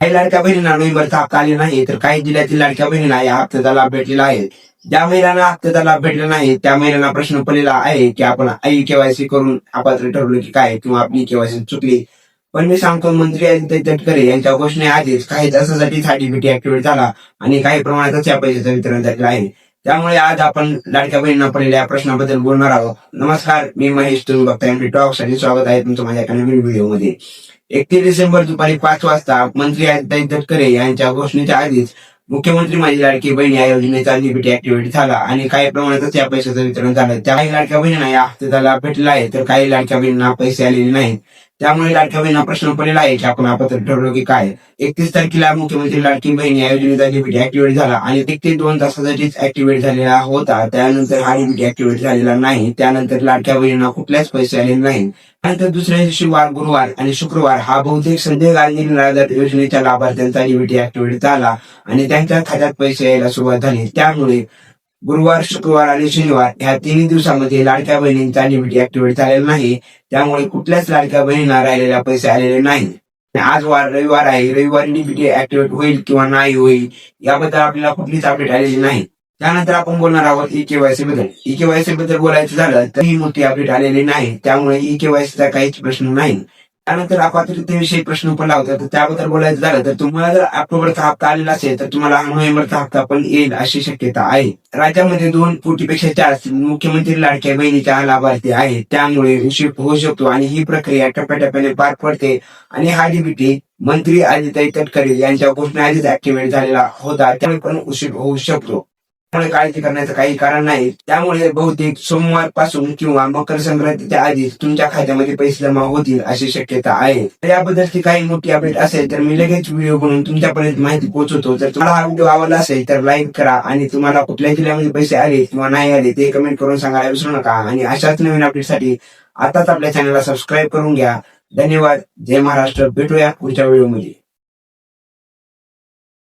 काही लाडक्या बहिणींना नोव्हेंबरचा हप्ता आले नाही तर काही जिल्ह्यातील लाडक्या बहिणींना या हप्त्याचा लाभ भेटलेला आहे. ज्या महिलांना हप्त्याचा लाभ भेटला नाही त्या महिलांना प्रश्न पडलेला आहे की आपण आई केवायसी करून अपात्र ठरलो की काय किंवा आपली केवायसी चुकली. पण मी सांगतो मंत्री आदित्य तटकरे यांच्या घोषणेआधीच काही तासासाठी डीबीटी ऍक्टिव्हेट झाला आणि काही प्रमाणातच या पैशाचं वितरण झालेलं आहे. त्यामुळे आज आपण लाडक्या बहिणींना पडलेल्या या प्रश्नाबद्दल बोलणार आहोत. नमस्कार मी महेश तुम्ही बघताय एमडी टॉकसाठी स्वागत आहे तुमचं माझ्या एका नवीन व्हिडिओमध्ये. एकतीस डिसेंबर दुपारी पाच वाजता मंत्री आदित्य तटकरे यांच्या घोषणेच्या आधीच मुख्यमंत्री माझी लाडकी बहीण या योजनेचा डीबीटी ऍक्टिव्हेट झाला आणि काही प्रमाणातच या पैशाचं वितरण झालं. त्या काही लाडक्या बहिणींना या हप्त्याचा भेटला आहे तर काही लाडक्या बहिणींना पैसे आलेले नाहीत. त्यामुळे लाडक्या बहिणींना प्रश्न पडलेला आहे की आपण अपात्र ठरलो की काय? एकतीस तारखेला मुख्यमंत्री लाडकी बहिणी या योजनेचा डीबीटी ऍक्टिव्हेट झाला आणि एकतीस दोन तासासाठीच ऍक्टिव्हेट झालेला होता. त्यानंतर हा डीबीटी ऍक्टिव्हेट झालेला नाही. त्यानंतर लाडक्या बहिणींना कुठल्याच पैसे आले नाही त्यानंतर दुसऱ्या दिवशी वार गुरुवार आणि शुक्रवार हा बहुतेक संजय गांधी निराधार योजनेच्या लाभार्थ्यांचा डीबीटी ऍक्टिव्हेट झाला आणि त्यांच्या खात्यात पैसे यायला सुरुवात झाली. त्यामुळे गुरुवार शुक्रवार आणि शनिवार ह्या तिन्ही दिवसामध्ये लाडक्या बहिणींचा डीबीटी ऍक्टिव्हेट झालेला नाही. त्यामुळे कुठल्याच लाडक्या बहिणींना राहिलेला पैसे आलेले नाही आज वार रविवार आहे. रविवारी डीबीटी ऍक्टिव्हेट होईल किंवा नाही होईल याबद्दल आपल्याला कुठलीच अपडेट आलेली नाही. त्यानंतर आपण बोलणार आहोत ई केवायसी बद्दल. ई केवायसी बद्दल बोलायचं झालं तर ही मोठी अपडेट आलेली नाही. त्यामुळे ई केवायसीचा काहीच प्रश्न नाही. त्यानंतर अपात्रतेविषयी प्रश्न पण होता तर त्याबद्दल बोलायचं झालं तर तुम्हाला जर ऑक्टोबरचा हप्ता आलेला असेल तर तुम्हाला नोव्हेंबरचा हप्ता पण येईल अशी शक्यता आहे. राज्यामध्ये दोन कोटीपेक्षा जास्त मुख्यमंत्री लाडक्या बहिणीच्या लाभार्थी आहेत. त्यामुळे उशीर होऊ शकतो आणि ही प्रक्रिया टप्प्याटप्प्याने पार पडते आणि हा डीबीटी मंत्री आदित्य तटकरे यांच्या घोषणेआधीच ऍक्टिव्हेट झालेला होता. त्यामुळे पण उशीर होऊ शकतो. त्यामुळे काळजी करण्याचं काही कारण नाही. त्यामुळे बहुतेक सोमवारपासून किंवा मकर संक्रांतीच्या आधीच तुमच्या खात्यामध्ये पैसे जमा होतील अशी शक्यता आहे. तर याबद्दलची काही मोठी अपडेट असेल तर मी लगेच व्हिडिओ बनवून तुमच्यापर्यंत माहिती पोहोचवतो. जर तुम्हाला हा व्हिडिओ आवडला असेल तर लाईक करा आणि तुम्हाला कुठल्या जिल्ह्यामध्ये पैसे आले किंवा नाही आले ते कमेंट करून सांगायला विसरू नका. आणि अशाच नवीन अपडेटसाठी आताच आपल्या चॅनलला सबस्क्राईब करून घ्या. धन्यवाद. जय महाराष्ट्र. भेटूया पुढच्या व्हिडिओमध्ये